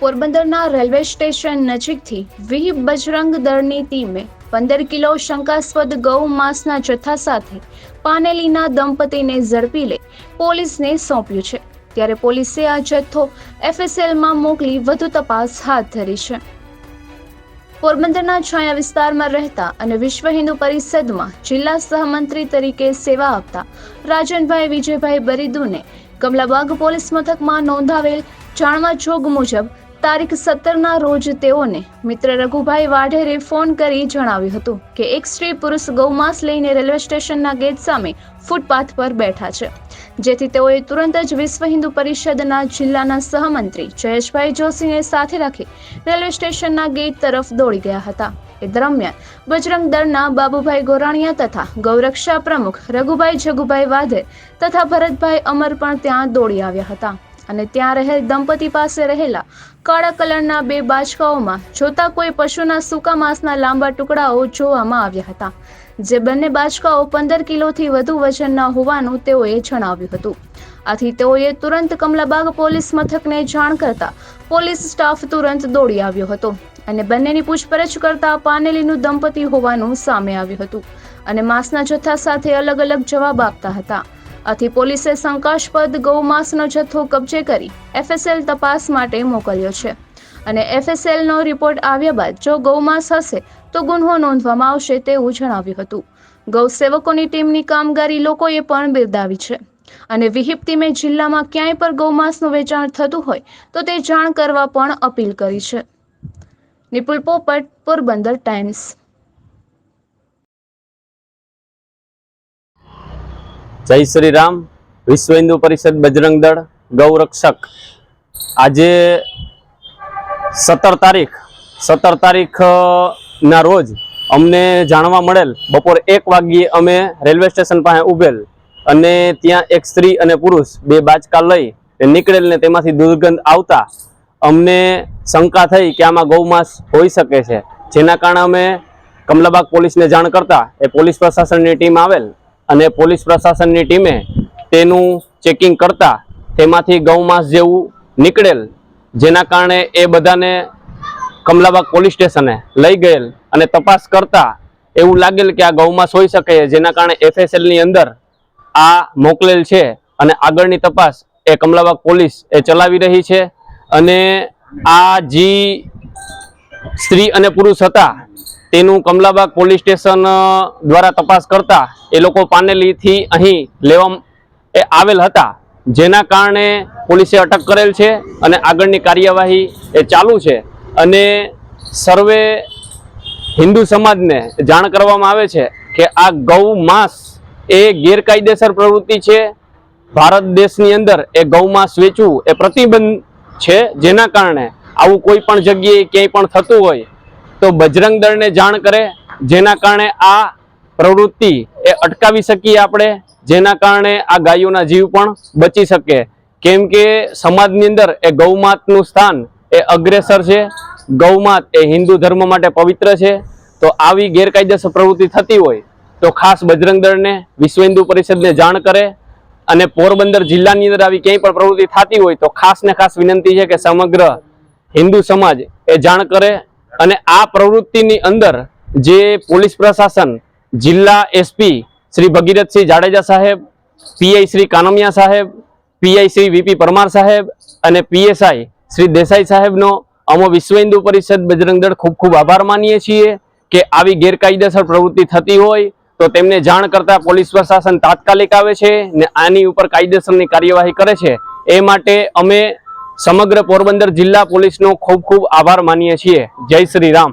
પોરબંદરના railway station નજીકથી વી બજરંગ દળની ટીમે પંદર કિલો શંકાસ્પદ ગૌ માંસના જથ્થા સાથે પાનેલીના દંપતીને ઝડપી લઈ પોલીસને સોંપ્યું છે. ત્યારે પોલીસે આ જથ્થો એફએસએલમાં મોકલી વધુ તપાસ હાથ ધરી છે. પોરબંદરના છાયા વિસ્તારમાં રહેતા અને વિશ્વ હિન્દુ પરિષદમાં જિલ્લા સહમંત્રી તરીકે સેવા આપતા રાજનભાઈ વિજયભાઈ બરીદુને કમલાબાગ પોલીસ મથકમાં નોંધાવેલ જાણવા જોગ મુજબ તારીખ સત્તરના રોજ તેઓને મિત્ર રઘુભાઈ વાઢેરે ફોન કરી જણાવ્યું હતું કે એક સ્ત્રી પુરુષ ગૌમાંસ લઈને રેલવે સ્ટેશનના ગેટ સામે ફૂટપાથ પર બેઠા છે. જેથી તેઓએ તુરંત જ વિશ્વ હિન્દુ પરિષદના જિલ્લાના સહમંત્રી જયેશભાઈ જોશીને સાથે રાખી રેલવે સ્ટેશનના ગેટ તરફ દોડી ગયા હતા. એ દરમિયાન બજરંગ દળના બાબુભાઈ ગોરાણીયા તથા ગૌરક્ષા પ્રમુખ રઘુભાઈ જગુભાઈ વાધે તથા ભરતભાઈ અમર પણ ત્યાં દોડી આવ્યા હતા. અને ત્યાં રહેલ દંપતી પાસે રહેલા કાળા કલરના બે બાચકાઓમાં જોતા કોઈ પશુના સૂકા માંસના લાંબા ટુકડાઓ જોવામાં આવ્યા હતા, જે બંને બાચકાઓ પંદર કિલોથી વધુ વજનના હોવાનું તેઓએ જણાવ્યું હતું. આથી તેઓએ તુરંત કમલાબાગ પોલીસ મથકને જાણ કરતા પોલીસ સ્ટાફ તુરંત દોડી આવ્યો હતો અને બંનેની પૂછપરછ કરતા પાનેલીનું દંપતી હોવાનું સામે આવ્યું હતું અને માંસના જથ્થા સાથે અલગ અલગ જવાબ આપતા હતા. આથી પોલીસે શંકાસ્પદ ગૌમાંસનો જથ્થો કબજે કરી એફએસએલ તપાસ માટે મોકલ્યો છે. અને એફએસએલનો રિપોર્ટ આવ્યા બાદ જો ગૌમાંસ હશે, તો ગુન્હો નોંધવામાં આવશે તેવું જણાવ્યું હતું. ગૌ સેવકોની ટીમની કામગીરી લોકોએ પણ બિરદાવી છે. અને વિહિપ ટીમે જિલ્લામાં ક્યાંય પણ ગૌમાંસનું વેચાણ થતું હોય, તો તે જાણ કરવા પણ અપીલ કરી છે. નિપુલ પોપટ, પોરબંદર ટાઈમ્સ જય શ્રી રામ વિશ્વ હિન્દુ પરિષદ બજરંગ દળ ગૌરક્ષક. આજે સત્તર તારીખ, સત્તર તારીખના રોજ અમને જાણવા મળેલ બપોર એક વાગ્યે અમે રેલવે સ્ટેશન પાસે ઉભેલ અને ત્યાં એક સ્ત્રી અને પુરુષ બે બાચકા લઈ નીકળેલ ને તેમાંથી દુર્ગંધ આવતા અમને શંકા થઈ કે આમાં ગૌમાંસ હોઈ શકે છે. જેના કારણે અમે કમલાબાગ પોલીસને જાણ કરતા એ પોલીસ પ્રશાસનની ટીમ આવેલ અને પોલીસ પ્રશાસનની ટીમે તેનું ચેકિંગ કરતા તેમાંથી ગૌમાંસ જેવું નીકળેલ, જેના કારણે એ બધાને કમલાબાગ પોલીસ સ્ટેશને લઈ ગયેલ અને તપાસ કરતા એવું લાગેલ કે આ ગૌમાંસ હોઈ શકે, જેના કારણે એફએસએલની અંદર આ મોકલેલ છે અને આગળની તપાસ એ કમલાબાગ પોલીસ એ ચલાવી રહી છે અને આ જી સ્ત્રી અને પુરુષ હતા તેનું કમલાબાગ પોલીસ સ્ટેશન દ્વારા તપાસ કરતા એ લોકો પાનેલીથી અહીં લેવા આવેલ હતા. જેના કારણે પોલીસે અટક કરેલ છે અને આગળની કાર્યવાહી એ ચાલુ છે. અને સર્વે હિન્દુ સમાજને જાણ કરવામાં આવે છે કે આ ગૌ માંસ એ ગેરકાયદેસર પ્રવૃત્તિ છે. ભારત દેશની અંદર એ ગૌ માંસ વેચવું એ પ્રતિબંધ છે જેના કારણે આવું કોઈ પણ જગ્યાએ ક્યાંય પણ થતું હોય તો બજરંગ દળને જાણ કરે, જેના કારણે આ પ્રવૃત્તિ એ અટકાવી શકીએ આપણે, જેના કારણે આ ગાયોના જીવ પણ બચી શકે. કેમ કે સમાજની અંદર એ ગૌમાતનું સ્થાન એ અગ્રેસર છે, ગૌમાત એ હિન્દુ ધર્મ માટે પવિત્ર છે. તો આવી ગેરકાયદેસર પ્રવૃત્તિ થતી હોય તો ખાસ બજરંગ દળને વિશ્વ હિન્દુ પરિષદને જાણ કરે અને પોરબંદર જિલ્લાની અંદર આવી ક્યાંય પણ પ્રવૃત્તિ થતી હોય તો ખાસ ને ખાસ વિનંતી છે કે સમગ્ર હિન્દુ સમાજ એ જાણ કરે અને આ પ્રવૃત્તિની અંદર જે પોલીસ પ્રશાસન, જિલ્લા એસપી શ્રી ભગીરથસિંહ જાડેજા સાહેબ, પીઆઈ શ્રી કાનમિયા સાહેબ, પીઆઈ શ્રી વીપી પરમાર સાહેબ અને પીએસઆઈ શ્રી દેસાઈ સાહેબનો અમો વિશ્વ હિન્દુ પરિષદ બજરંગ દળ ખૂબ ખૂબ આભાર માનીએ છીએ કે આવી ગેરકાયદેસર પ્રવૃત્તિ થતી હોય તો તેમને જાણ કરતા પોલીસ પ્રશાસન તાત્કાલિક આવે છે ને આની ઉપર કાયદેસરની કાર્યવાહી કરે છે. એ માટે અમે સમગ્ર પોરબંદર જિલ્લા પોલીસનો ખૂબ ખૂબ આભાર માનીએ છીએ. જય શ્રી રામ.